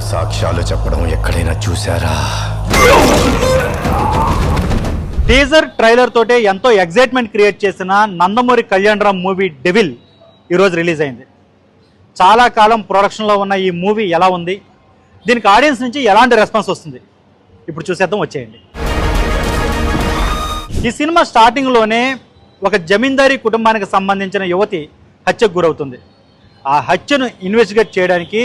అబద్ధాలు సాక్ష్యాలు చెప్పడం ఎక్కడైనా చూసారా టీజర్ ట్రైలర్ తోటే ఎంతో ఎగ్జైట్మెంట్ క్రియేట్ చేసిన నందమూరి కళ్యాణరామ్ మూవీ డెవిల్ ఈరోజు రిలీజ్ అయింది. చాలా కాలం ప్రొడక్షన్లో ఉన్న ఈ మూవీ ఎలా ఉంది? దీనికి ఆడియన్స్ నుంచి ఎలాంటి రెస్పాన్స్ వస్తుంది? ఇప్పుడు చూసేద్దాం వచ్చేయండి. ఈ సినిమా స్టార్టింగ్లోనే ఒక జమీందారీ కుటుంబానికి సంబంధించిన యువతి హత్యకు గురవుతుంది. ఆ హత్యను ఇన్వెస్టిగేట్ చేయడానికి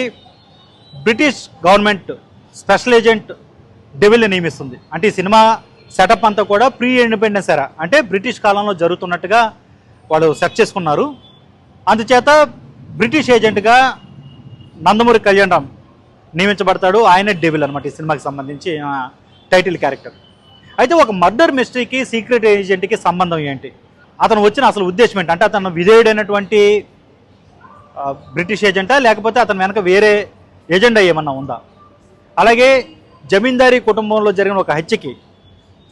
బ్రిటిష్ గవర్నమెంట్ స్పెషల్ ఏజెంట్ డెవిల్ని నియమిస్తుంది. అంటే ఈ సినిమా సెటప్ అంతా కూడా ప్రీ ఇండిపెండెన్స్ ఎరా. అంటే బ్రిటిష్ కాలంలో జరుగుతున్నట్టుగా వాళ్ళు సెట్ చేసుకున్నారు. అందుచేత బ్రిటిష్ ఏజెంట్గా నందమూరి కళ్యాణ్ రామ్ నియమించబడతాడు. ఆయనే డెవిల్ అనమాట ఈ సినిమాకి సంబంధించి టైటిల్ క్యారెక్టర్. అయితే ఒక మర్డర్ మిస్టరీకి సీక్రెట్ ఏజెంట్కి సంబంధం ఏంటి? అతను వచ్చిన అసలు ఉద్దేశం ఏంటి? అంటే అతను విధేయుడైనటువంటి బ్రిటిష్ ఏజెంటా? లేకపోతే అతను వెనక వేరే ఏజెండా ఏమన్నా ఉందా? అలాగే జమీందారీ కుటుంబంలో జరిగిన ఒక హత్యకి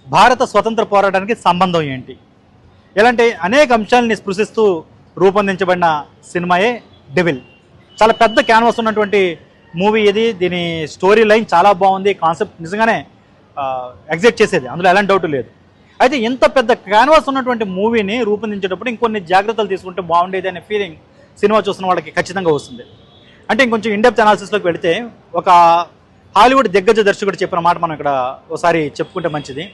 భారత స్వతంత్ర పోరాటానికి సంబంధం ఏంటి? ఇలాంటి అనేక అంశాలని స్పృశిస్తూ రూపొందించబడిన సినిమాయే డెవిల్. చాలా పెద్ద క్యాన్వాస్ ఉన్నటువంటి మూవీ ఇది. దీని స్టోరీ లైన్ చాలా బాగుంది. కాన్సెప్ట్ నిజంగానే ఎగ్జిట్ చేసేది. అందులో ఎలాంటి డౌట్ లేదు. అయితే ఇంత పెద్ద క్యాన్వాస్ ఉన్నటువంటి మూవీని రూపొందించేటప్పుడు ఇంకొన్ని జాగ్రత్తలు తీసుకుంటే బాగుండేది అనే ఫీలింగ్ సినిమా చూసిన వాళ్ళకి ఖచ్చితంగా వస్తుంది. అంటే ఇంకొంచెం ఇండెప్త్ అనాలిసిస్లోకి వెళితే ఒక హాలీవుడ్ దిగ్గజ దర్శకుడు చెప్పిన మాట మనం ఇక్కడ ఒకసారి చెప్పుకుంటే మంచిది.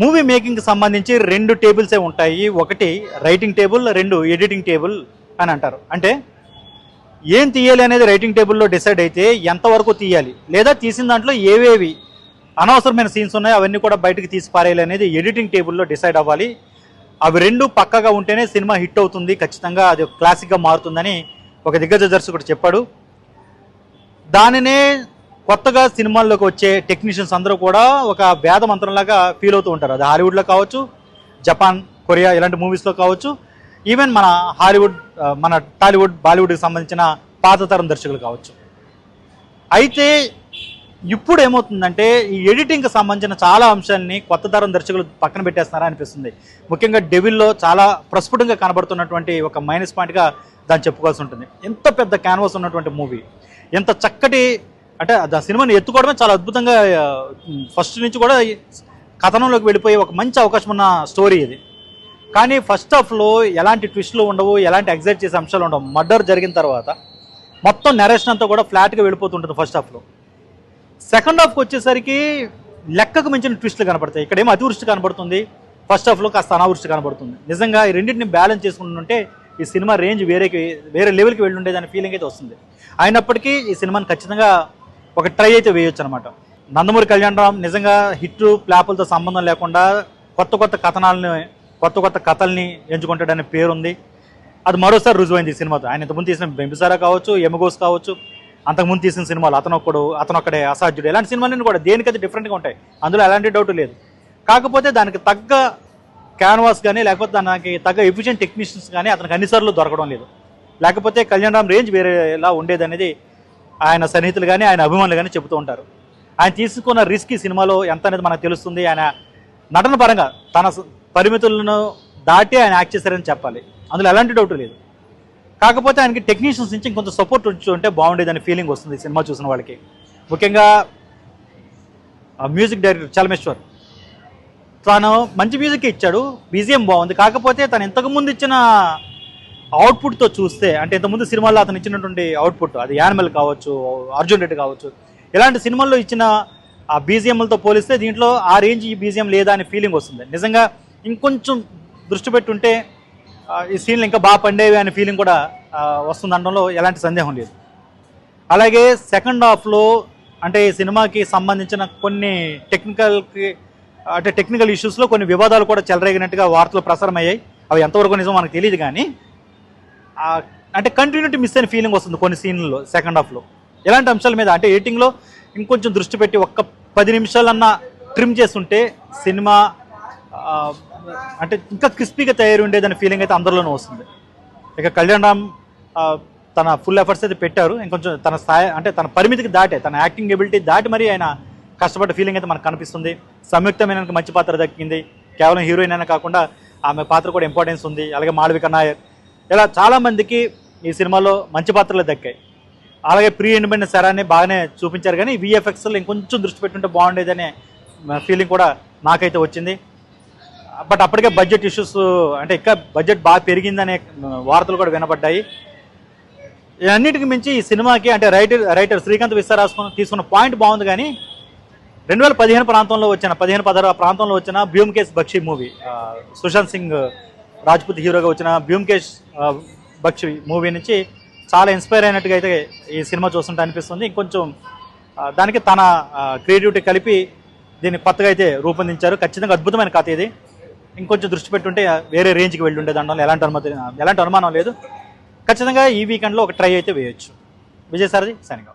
మూవీ మేకింగ్కి సంబంధించి రెండు టేబుల్సే ఉంటాయి. ఒకటి రైటింగ్ టేబుల్ రెండు ఎడిటింగ్ టేబుల్ అని అంటారు. అంటే ఏం తీయాలి అనేది రైటింగ్ టేబుల్లో డిసైడ్ అయితే ఎంతవరకు తీయాలి? లేదా తీసిన దాంట్లో ఏవేవి అనవసరమైన సీన్స్ ఉన్నాయో అవన్నీ కూడా బయటకు తీసి పారేయాలి అనేది ఎడిటింగ్ టేబుల్లో డిసైడ్ అవ్వాలి. అవి రెండు పక్కగా ఉంటేనే సినిమా హిట్ అవుతుంది. ఖచ్చితంగా అది క్లాసిక్గా మారుతుందని ఒక దిగ్గజ దర్శకుడు చెప్పాడు. దానినే కొత్తగా సినిమాల్లోకి వచ్చే టెక్నీషియన్స్ అందరూ కూడా ఒక వేద మంత్రంలాగా ఫీల్ అవుతూ ఉంటారు. అది హాలీవుడ్లో కావచ్చు జపాన్ కొరియా ఇలాంటి మూవీస్లో కావచ్చు ఈవెన్ మన హాలీవుడ్ మన టాలీవుడ్ బాలీవుడ్కి సంబంధించిన పాత తరం దర్శకులు కావచ్చు. అయితే ఇప్పుడు ఏమవుతుందంటే ఈ ఎడిటింగ్కి సంబంధించిన చాలా అంశాలని కొత్త తరం దర్శకులు పక్కన పెట్టేస్తున్నారా అనిపిస్తుంది. ముఖ్యంగా డెవిల్లో చాలా ప్రస్ఫుటంగా కనబడుతున్నటువంటి ఒక మైనస్ పాయింట్గా దాన్ని చెప్పుకోవాల్సి ఉంటుంది. ఎంత పెద్ద క్యాన్వాస్ ఉన్నటువంటి మూవీ ఎంత చక్కటి అంటే ఆ సినిమాని ఎత్తుకోవడమే చాలా అద్భుతంగా ఫస్ట్ నుంచి కూడా కథనంలోకి వెళ్ళిపోయే ఒక మంచి అవకాశం ఉన్న స్టోరీ ఇది. కానీ ఫస్ట్ హాఫ్లో ఎలాంటి ట్విస్ట్లు ఉండవు ఎలాంటి ఎగ్జైట్ చేసే అంశాలు ఉండవు. మర్డర్ జరిగిన తర్వాత మొత్తం నెరేషన్ అంతా కూడా ఫ్లాట్గా వెళ్ళిపోతుంటుంది ఫస్ట్ హాఫ్లో. సెకండ్ హాఫ్కి వచ్చేసరికి లెక్కకు మించిన ట్విస్ట్లు కనబడతాయి ఇక్కడేమో అతివృష్టి కనబడుతుంది. ఫస్ట్ హాఫ్లో కాస్త అనావృష్టి కనబడుతుంది. నిజంగా ఈ రెండింటిని బ్యాలెన్స్ చేసుకుంటుంటే ఈ సినిమా రేంజ్ వేరేకి వేరే లెవెల్కి వెళ్ళి ఉండేదనే ఫీలింగ్ అయితే వస్తుంది. అయినప్పటికీ ఈ సినిమాని ఖచ్చితంగా ఒక ట్రై అయితే వేయొచ్చు అనమాట నందమూరి కళ్యాణరామ్ నిజంగా హిట్ ప్లాపులతో సంబంధం లేకుండా కొత్త కొత్త కథనాలని కొత్త కొత్త కథల్ని ఎంచుకుంటాడనే పేరుంది. అది మరోసారి రుజువైంది ఈ సినిమాతో. ఆయన ఇంతకుముందు తీసిన బెంబిసారా కావచ్చు ఎమగోస్ కావచ్చు అంతకుముందు తీసిన సినిమాలు అతను ఒక్కడు అతను ఒక్కడే అసాధ్యుడు. ఇలాంటి సినిమాలన్నీ కూడా దేనికైతే డిఫరెంట్గా ఉంటాయి అందులో ఎలాంటి డౌట్ లేదు. కాకపోతే దానికి తగ్గ క్యాన్వాస్ కానీ లేకపోతే దానికి తగ్గ ఎఫిషియెంట్ టెక్నీషియన్స్ కానీ అతనికి అన్నిసార్లు దొరకడం లేదు. లేకపోతే కళ్యాణ్ రామ్ రేంజ్ వేరేలా ఉండేది అనేది ఆయన సన్నిహితులు కానీ ఆయన అభిమానులు కానీ చెబుతూ ఉంటారు. ఆయన తీసుకున్న రిస్క్ ఈ సినిమాలో ఎంత అనేది మనకు తెలుస్తుంది. ఆయన నటన పరంగా తన పరిమితులను దాటి ఆయన యాక్ట్ చేశారని చెప్పాలి. అందులో ఎలాంటి డౌట్ లేదు. కాకపోతే ఆయనకి టెక్నీషియన్స్ నుంచి ఇంకొంత సపోర్ట్ ఉంటే బాగుండేదని ఫీలింగ్ వస్తుంది సినిమా చూసిన వాళ్ళకి. ముఖ్యంగా ఆ మ్యూజిక్ డైరెక్టర్ చలమేశ్వర్. తను మంచి మ్యూజిక్ ఇచ్చాడు బీజిఎం బాగుంది. కాకపోతే తను ఇంతకుముందు ఇచ్చిన అవుట్పుట్తో చూస్తే అంటే ఇంతకుముందు సినిమాల్లో అతను ఇచ్చినటువంటి అవుట్పుట్ అది యానిమల్ కావచ్చు అర్జున్ రెడ్డి కావచ్చు ఇలాంటి సినిమాల్లో ఇచ్చిన ఆ బీజిఎంలతో పోలిస్తే దీంట్లో ఆ రేంజ్ ఈ బీజిఎం లేదా అనే ఫీలింగ్ వస్తుంది. నిజంగా ఇంకొంచెం దృష్టి పెట్టుంటే ఈ సీన్లు ఇంకా బాగా పండేవి అనే ఫీలింగ్ కూడా వస్తుంది అనడంలో ఎలాంటి సందేహం లేదు. అలాగే సెకండ్ హాఫ్లో అంటే ఈ సినిమాకి సంబంధించిన కొన్ని టెక్నికల్కి అంటే టెక్నికల్ ఇష్యూస్లో కొన్ని వివాదాలు కూడా చెలరేగినట్టుగా వార్తలు ప్రసారం అయ్యాయి అవి ఎంతవరకు నిజం మనకు తెలియదు కానీ అంటే కంటిన్యూటీ మిస్ అయిన ఫీలింగ్ వస్తుంది కొన్ని సీన్లలో సెకండ్ హాఫ్లో ఎలాంటి అంశాల మీద అంటే ఎడిటింగ్లో ఇంకొంచెం దృష్టి పెట్టి ఒక్క పది నిమిషాలన్నా ట్రిమ్ చేస్తుంటే సినిమా అంటే ఇంకా క్రిస్పీగా తయారు ఉండేదనే ఫీలింగ్ అయితే అందరిలోనూ వస్తుంది. ఇక కళ్యాణ్ రామ్ తన ఫుల్ ఎఫర్ట్స్ అయితే పెట్టారు. ఇంకొంచెం తన స్థాయి అంటే తన పరిమితికి దాటే తన యాక్టింగ్ ఎబిలిటీ దాటి మరీ ఆయన కష్టపడ్డ ఫీలింగ్ అయితే మనకు కనిపిస్తుంది. సంయుక్తమైన మంచి పాత్ర దక్కింది. కేవలం హీరోయిన్ అయినా కాకుండా ఆమె పాత్ర కూడా ఇంపార్టెన్స్ ఉంది. అలాగే మాళవిక నాయర్. ఇలా చాలామందికి ఈ సినిమాలో మంచి పాత్రలు దక్కాయి. అలాగే ప్రీ ఇండిపెండెన్స్ సరాన్ని బాగానే చూపించారు. కానీ విఎఫ్ఎక్స్లో ఇంకొంచెం దృష్టి పెట్టుంటే బాగుండేదనే ఫీలింగ్ కూడా నాకైతే వచ్చింది. బట్ అప్పటికే బడ్జెట్ ఇష్యూస్ అంటే ఇంకా బడ్జెట్ బాగా పెరిగిందనే వార్తలు కూడా వినపడ్డాయి అన్నిటికి మించి ఈ సినిమాకి అంటే రైటర్ రైటర్ శ్రీకాంత్ విశ్వ తీసుకున్న పాయింట్ బాగుంది కానీ రెండు వేల పదిహేను ప్రాంతంలో వచ్చిన పదిహేను పదహారు ప్రాంతంలో వచ్చిన బ్యూమ్కేష్ బక్షి మూవీ సుశాంత్ సింగ్ రాజ్పుత్ హీరోగా వచ్చిన బ్యూమ్కేష్ బక్షి మూవీ నుంచి చాలా ఇన్స్పైర్ అయినట్టుగా అయితే ఈ సినిమా చూస్తుంటే అనిపిస్తుంది. ఇంకొంచెం దానికి తన క్రియేటివిటీ కలిపి దీన్ని కొత్తగా అయితే రూపొందించారు. ఖచ్చితంగా అద్భుతమైన కథ ఇది. ఇంకొంచెం దృష్టి పెట్టుంటే వేరే రేంజ్కి వెళ్ళి ఉండే దాంట్లో ఎలాంటి అనుమతి ఎలాంటి అనుమానం లేదు. ఖచ్చితంగా ఈ వీకెండ్లో ఒక ట్రై అయితే వేయొచ్చు. విజయసారథి సైనింగ్